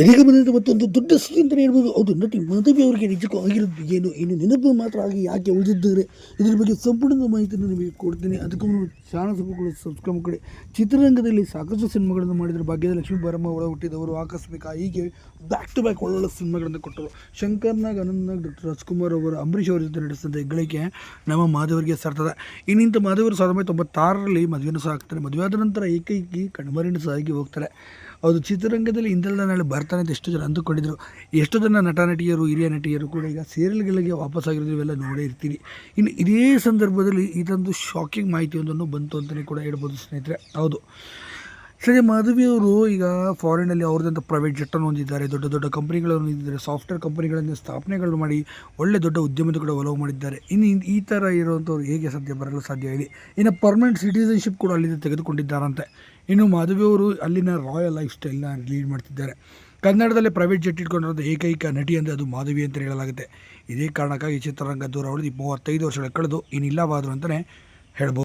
ಇದೀಗ ಬಂದಂಥ ಮತ್ತೊಂದು ದೊಡ್ಡ ಸುದ್ದಿ ಅಂತಲೇ ಹೇಳ್ಬೋದು. ಹೌದು, ನಟಿ ಮಾಧವಿ ಅವರಿಗೆ ನಿಜಕ್ಕೂ ಆಗಿರೋದು ಏನು? ಏನು ನೆನಪು ಮಾತ್ರ ಆಗಿ ಯಾಕೆ ಉಳಿದಿದ್ದಾರೆ? ಇದರ ಬಗ್ಗೆ ಸಂಪೂರ್ಣ ಮಾಹಿತಿಯನ್ನು ನಿಮಗೆ ಕೊಡ್ತೀನಿ. ಅದಕ್ಕೂ ಚಾನಲ್ ಸಬ್ಸ್ಕ್ರೈಬ್ ಸಬ್ಸ್ಕ್ರೈಬ್ ಕಡೆ ಚಿತ್ರರಂಗದಲ್ಲಿ ಸಾಕಷ್ಟು ಸಿನಿಮಾಗಳನ್ನು ಮಾಡಿದರು. ಭಾಗ್ಯದ ಲಕ್ಷ್ಮೀ ಬಾರಮ್ಮ ಒಳ ಹುಟ್ಟಿದವರು, ಆಕಸ್ಮಿಕ ಹೀಗೆ ಬ್ಯಾಕ್ ಟು ಬ್ಯಾಕ್ ಒಳ್ಳೊಳ್ಳೆ ಸಿನಿಮಾಗಳನ್ನು ಕೊಟ್ಟರು. ಶಂಕರ್ನಾಗ್ ಅನಂತ್ನಾಗ್ ಡಾಕ್ಟರ್ ರಾಜ್ಕುಮಾರ್ ಅವರು, ಅಂಬರೀಷ್ ಅವರ ಜೊತೆ ನಡೆಸಿದಂಥ ಹೆಗ್ಗಳಿಕೆ ನಮ್ಮ ಮಾಧವರಿಗೆ ಸರ್ತದೆ ಇನ್ನಿಂತ ಮಾಧವರು ಸಾವಿರದ ಒಂಬೈನೂರ ತೊಂಬತ್ತಾರರಲ್ಲಿ ಮದುವೆಯನ್ನು ಸಹ ಆಗ್ತಾರೆ. ಮದುವೆ ಆದ ನಂತರ ಏಕೈಕಿ ಕಣ್ಮರಿನ ಸಾಗಿ ಹೋಗ್ತಾರೆ. ಅದು ಚಿತ್ರರಂಗದಲ್ಲಿ ಇಂದಲ್ಲ ನಾಳೆ ಬರ್ತಾನೆ ಅಂತ ಎಷ್ಟು ಜನ ಅಂದುಕೊಂಡಿದ್ರು. ಎಷ್ಟು ಜನ ನಟ ನಟಿಯರು ಹಿರಿಯ ನಟಿಯರು ಕೂಡ ಈಗ ಸೀರಿಯಲ್ಗಳಿಗೆ ವಾಪಸ್ ಆಗಿರೋದು ಇವೆಲ್ಲ ನೋಡೇ ಇರ್ತೀವಿ ಇನ್ನು ಇದೇ ಸಂದರ್ಭದಲ್ಲಿ ಇದೊಂದು ಶಾಕಿಂಗ್ ಮಾಹಿತಿಯೊಂದನ್ನು ಬಂತು ಅಂತಲೇ ಕೂಡ ಹೇಳ್ಬೋದು ಸ್ನೇಹಿತರೆ. ಹೌದು. ಸದ್ಯ ಮಾಧವಿ ಅವರು ಈಗ ಫಾರಿನಲ್ಲಿ ಅವ್ರದ್ದಂಥ ಪ್ರೈವೇಟ್ ಜೆಟ್ಟನ್ನು ಹೊಂದಿದ್ದಾರೆ. ದೊಡ್ಡ ದೊಡ್ಡ ಕಂಪನಿಗಳನ್ನು ಹೊಂದಿದ್ದಾರೆ. ಸಾಫ್ಟ್ವೇರ್ ಕಂಪನಿಗಳನ್ನು ಸ್ಥಾಪನೆಗಳು ಮಾಡಿ ಒಳ್ಳೆ ದೊಡ್ಡ ಉದ್ಯಮದ ಕೂಡ ಒಲವು ಮಾಡಿದ್ದಾರೆ. ಇನ್ನು ಇನ್- ಈ ಥರ ಇರುವಂಥವ್ರು ಹೇಗೆ ಸಾಧ್ಯ ಬರಲು ಸಾಧ್ಯ ಹೇಳಿ. ಇನ್ನು ಪರ್ಮನೆಂಟ್ ಸಿಟಿಸನ್ಶಿಪ್ ಕೂಡ ಅಲ್ಲಿಂದ ತೆಗೆದುಕೊಂಡಿದ್ದಾರಂತೆ. ಇನ್ನು ಮಾಧವಿ ಅವರು ಅಲ್ಲಿನ ರಾಯಲ್ ಲೈಫ್ ಸ್ಟೈಲ್ನ ಲೀಡ್ ಮಾಡ್ತಿದ್ದಾರೆ. ಕನ್ನಡದಲ್ಲೇ ಪ್ರೈವೇಟ್ ಜೆಟ್ ಇಟ್ಕೊಂಡಿರೋದು ಏಕೈಕ ನಟಿ ಅಂದರೆ ಅದು ಮಾಧವಿ ಅಂತ ಹೇಳಲಾಗುತ್ತೆ. ಇದೇ ಕಾರಣಕ್ಕಾಗಿ ಚಿತ್ರರಂಗ ದೂರ ಉಳಿದು ಮೂವತ್ತೈದು ವರ್ಷಗಳ ಕಳೆದು ಇನ್ನಿಲ್ಲವಾದರು ಅಂತಲೇ ಹೇಳ್ಬೋದು.